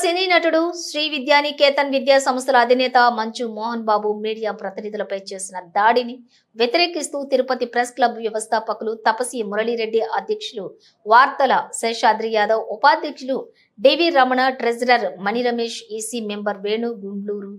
సినీ నటుడు శ్రీ విద్యానికేతన్ విద్యా సంస్థల అధినేత మంచు మోహన్ బాబు మీడియా ప్రతినిధులపై చేసిన దాడిని వ్యతిరేకిస్తూ తిరుపతి ప్రెస్ క్లబ్ వ్యవస్థాపకులు తపసి మురళీరెడ్డి అధ్యక్షులు వార్తల శేషాద్రి యాదవ్ ఉపాధ్యక్షులు DV Ramana treasurer Mani Ramesh EC member Venu Gundluru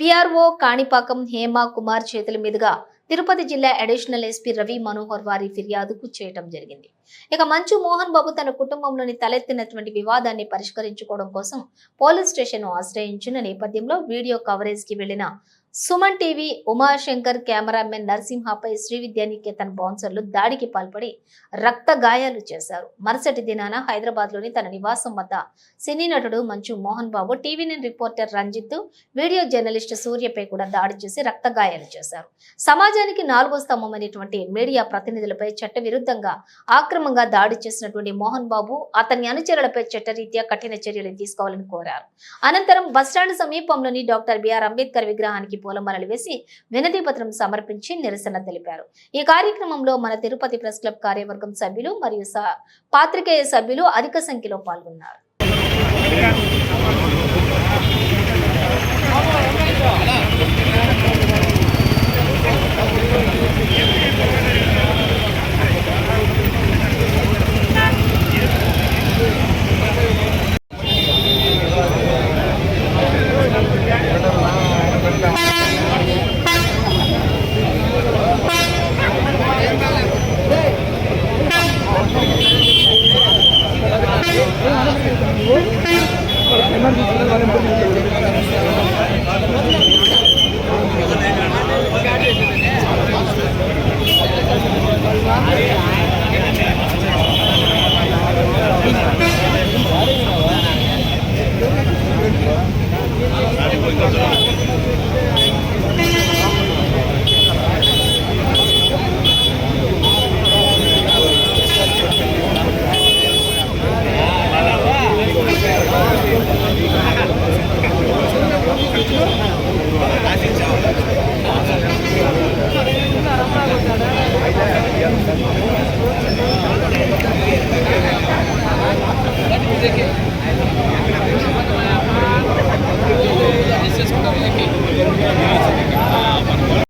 PRO Kanipakam Hema Kumar చేతుల మీదుగా తిరుపతి జిల్లా అడిషనల్ ఎస్పీ రవి మనోహర్ వారి ఫిర్యాదుకు చేయటం జరిగింది. ఇక మంచు మోహన్ బాబు తన కుటుంబంలోని తలెత్తినటువంటి వివాదాన్ని పరిష్కరించుకోవడం కోసం పోలీస్ స్టేషన్ ఆశ్రయించిన నేపథ్యంలో వీడియో కవరేజ్కి వెళ్ళిన సుమన్ టీవీ ఉమాశంకర్ కెమెరామెన్ నరసింహపై శ్రీ విద్యానికేతన్ బౌన్సర్లు దాడికి పాల్పడి రక్త గాయాలు చేశారు. మరుసటి దినాన హైదరాబాద్లోని తన నివాసం వద్ద సినీ నటుడు Manchu Mohan Babu TV reporter Ranjith video journalist సూర్యపై కూడా దాడి చేసి రక్త గాయాలు చేశారు. సమాజానికి నాలుగో స్తంభం అనేటువంటి మీడియా ప్రతినిధులపై చట్ట విరుద్ధంగా ఆక్రమంగా దాడి చేసినటువంటి మోహన్ బాబు అతని అనుచరులపై చట్టరీత్యా కఠిన చర్యలు తీసుకోవాలని కోరారు. అనంతరం బస్టాండ్ సమీపంలోని డాక్టర్ బిఆర్ అంబేద్కర్ విగ్రహానికి పూలమాలలు వేసి వినతిపత్రం సమర్పించి నిరసన తెలిపారు. ఈ కార్యక్రమంలో మన తిరుపతి ప్రెస్ క్లబ్ కార్యవర్గం సభ్యులు మరియు పాత్రికేయ సభ్యులు అధిక సంఖ్యలో పాల్గొన్నారు. Yeah.